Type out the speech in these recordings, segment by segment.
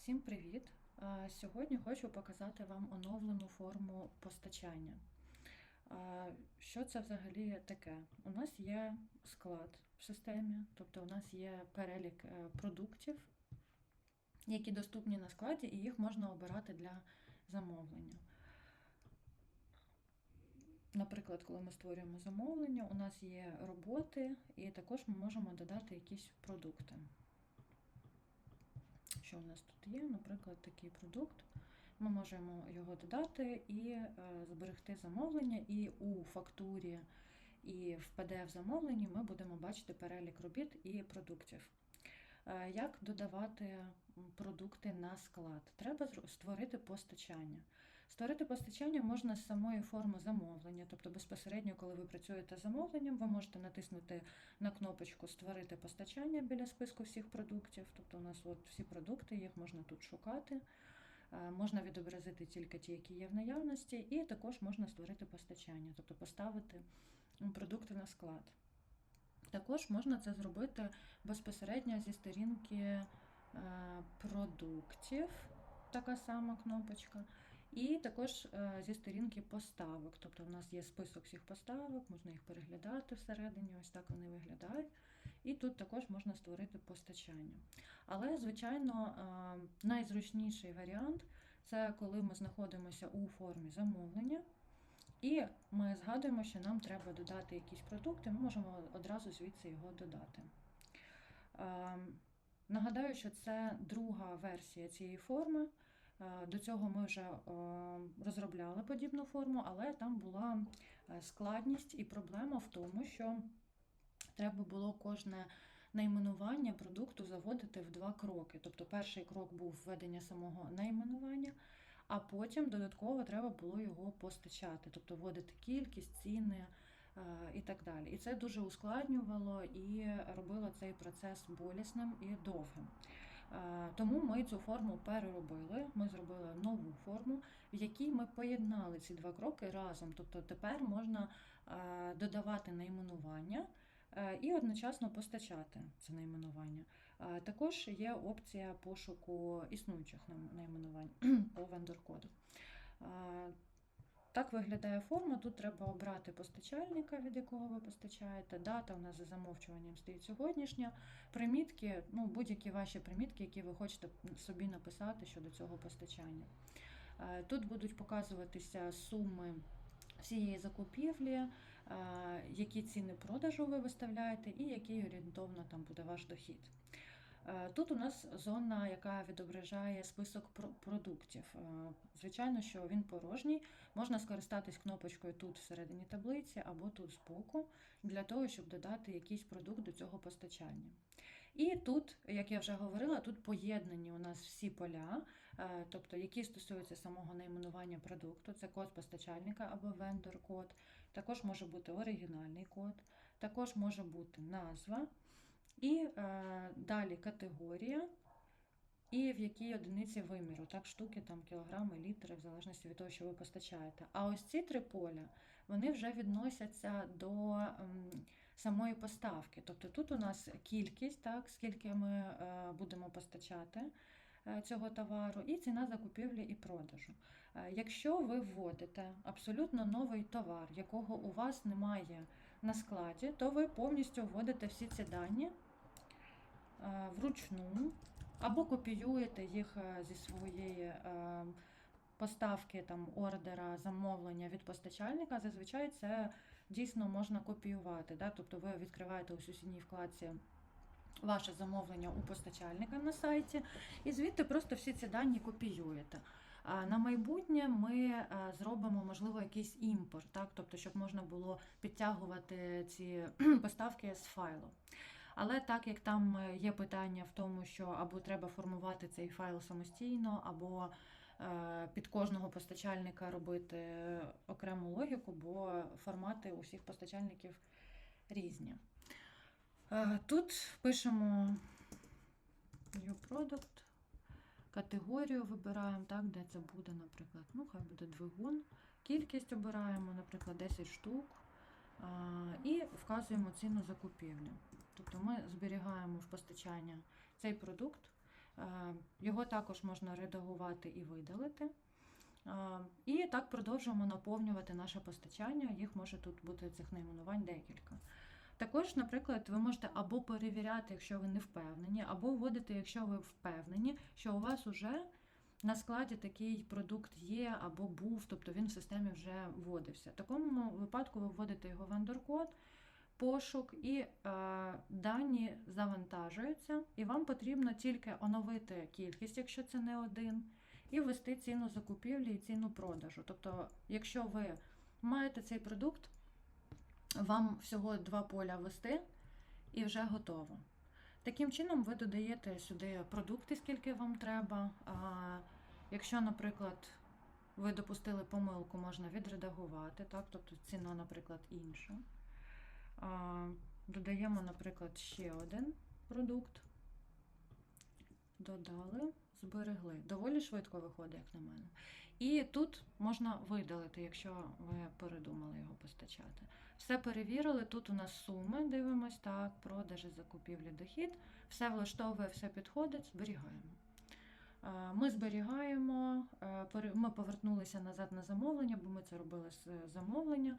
Всім привіт! Е, Сьогодні хочу показати вам оновлену форму постачання. Е, Що це взагалі таке? У нас є склад в системі, тобто у нас є перелік е, продуктів, які доступні на складі, і їх можна обирати для замовлення. Наприклад, коли ми створюємо замовлення, у нас є роботи, і також ми можемо додати якісь продукти. Що в нас тут є? Наприклад, такий продукт. Ми можемо його додати і е, зберегти замовлення, і у фактурі, і в PDF замовленні ми будемо бачити перелік робіт і продуктів. Е, Як додавати продукти на склад? Треба створити постачання. Створити постачання можна з самої форми замовлення, тобто безпосередньо, коли ви працюєте з замовленням, ви можете натиснути на кнопочку Створити постачання біля списку всіх продуктів. Тобто у нас от всі продукти, їх можна тут шукати. Е, Можна відобразити тільки ті, які є в наявності, і також можна створити постачання, тобто поставити продукти на склад. Також можна це зробити безпосередньо зі сторінки е, продуктів, така сама кнопочка. І також е, зі сторінки поставок. Тобто в нас є список всіх поставок, можна їх переглядати всередині, ось так вони виглядають. І тут також можна створити постачання. Але, звичайно, е, найзручніший варіант це коли ми знаходимося у формі замовлення. І ми згадуємо, що нам треба додати якісь продукти, ми можемо одразу звідси його додати. Ем, Нагадаю, що це друга версія цієї форми. Е, До цього ми вже е, розробляли подібну форму, але там була е, складність і проблема в тому, що треба було кожне найменування продукту заводити в два кроки. Тобто перший крок був введення самого найменування, а потім додатково треба було його постачати, тобто вводити кількість, ціни і так далі. І це дуже ускладнювало і робило цей процес болісним і довгим. Е, Тому ми цю форму переробили. Ми зробили нову форму, в якій ми поєднали ці два кроки разом. Тобто тепер можна е, додавати найменування е, і одночасно постачати це найменування. Також є опція пошуку існуючих найменувань по вендор-коду. Так виглядає форма. Тут треба обрати постачальника, від якого ви постачаєте. Дата у нас за замовчуванням стоїть сьогоднішня. Примітки, ну будь-які ваші примітки, які ви хочете собі написати щодо цього постачання. Е, Тут будуть показуватися суми всієї закупівлі, е, які ціни продажу ви виставляєте, і який орієнтовно там буде ваш дохід. Е, Тут у нас зона, яка відображає список продуктів. Е, Звичайно, що він порожній. Можна скористатись кнопочкою тут всередині таблиці або тут збоку, для того, щоб додати якийсь продукт до цього постачання. І тут, як я вже говорила, тут поєднані у нас всі поля, е, тобто які стосуються самого найменування продукту, це код постачальника або вендор-код, також може бути оригінальний код, також може бути назва. І е, далі категорія, і в якій одиниці виміру, так, штуки, там, кілограми, літри, в залежності від того, що ви постачаєте. А ось ці три поля, вони вже відносяться до ем, самої поставки. Тобто тут у нас кількість, так, скільки ми е, будемо постачати е, цього товару, і ціна закупівлі і продажу. Е, Якщо ви вводите абсолютно новий товар, якого у вас немає на складі, то ви повністю вводите всі ці дані е, вручну або копіюєте їх е, зі своєї е, поставки там, ордера, замовлення від постачальника. Зазвичай це дійсно можна копіювати. Да? Тобто ви відкриваєте у сусідній вкладці ваше замовлення у постачальника на сайті, і звідти просто всі ці дані копіюєте. На майбутнє ми е, зробимо, можливо, якийсь імпорт, так? тобто, щоб можна було підтягувати ці поставки з файлу. Але так як там е, є питання в тому, що або треба формувати цей файл самостійно, або е, під кожного постачальника робити окрему логіку, бо формати у всіх постачальників різні. Тут пишемо New Product, категорію вибираємо, так, де це буде, наприклад, ну, хай буде двигун. Кількість обираємо, наприклад, 10 штук. І вказуємо ціну закупівлі. Тобто ми зберігаємо в постачання цей продукт, Його також можна редагувати і видалити. І так продовжуємо наповнювати наше постачання. Їх може тут бути цих найменувань декілька. Також, наприклад, ви можете або перевіряти, якщо ви не впевнені, або вводити, якщо ви впевнені, що у вас уже на складі такий продукт є або був, тобто він в системі вже вводився. В такому випадку ви вводите його вендор-код, пошук і е, дані завантажуються, і вам потрібно тільки оновити кількість, якщо це не один, і ввести ціну закупівлі і ціну продажу. Тобто, якщо ви маєте цей продукт, вам всього два поля ввести і вже готово. Таким чином, ви додаєте сюди продукти, скільки вам треба. А якщо, наприклад, ви допустили помилку, можна відредагувати, так? тобто ціна, наприклад, інша. А, додаємо, наприклад, ще один продукт. Додали, зберегли. Доволі швидко виходить, як на мене. І тут можна видалити, якщо ви передумали його постачати. Все перевірили. Тут у нас суми, дивимось, так, продажі, закупівлі, дохід. Все влаштовує, все підходить, зберігаємо. Е, Ми зберігаємо, е, ми повернулися назад на замовлення, бо ми це робили з е, замовлення.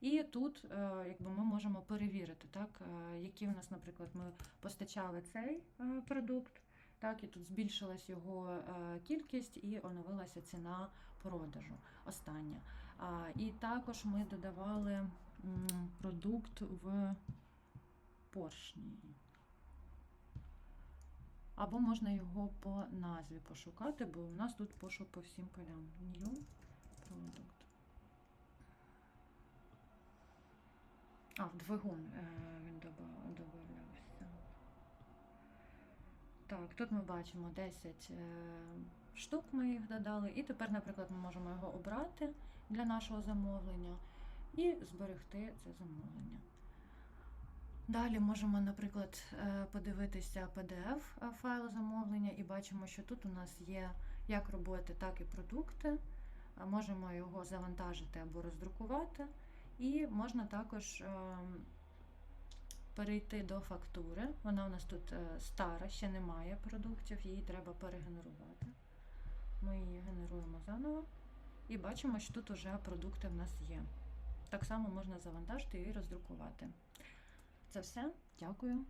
І тут якби ми можемо перевірити, так, які у нас, наприклад, ми постачали цей продукт, так, і тут збільшилась його е, кількість і оновилася ціна продажу остання. І також ми додавали продукт в поршні. Або можна його по назві пошукати, бо у нас тут пошук по всім полям. New product. А, двигун Так, тут ми бачимо 10 е, штук, ми їх додали. І тепер, наприклад, ми можемо його обрати для нашого замовлення і зберегти це замовлення. Далі можемо, наприклад, е, подивитися PDF файл замовлення і бачимо, що тут у нас є як роботи, так і продукти. Е, Можемо його завантажити або роздрукувати. І можна також ем, перейти до фактури. Вона у нас тут е, стара, ще немає продуктів, її треба перегенерувати. Ми її генеруємо заново і бачимо, що тут вже продукти в нас є. Так само можна завантажити і роздрукувати. Це все. Дякую.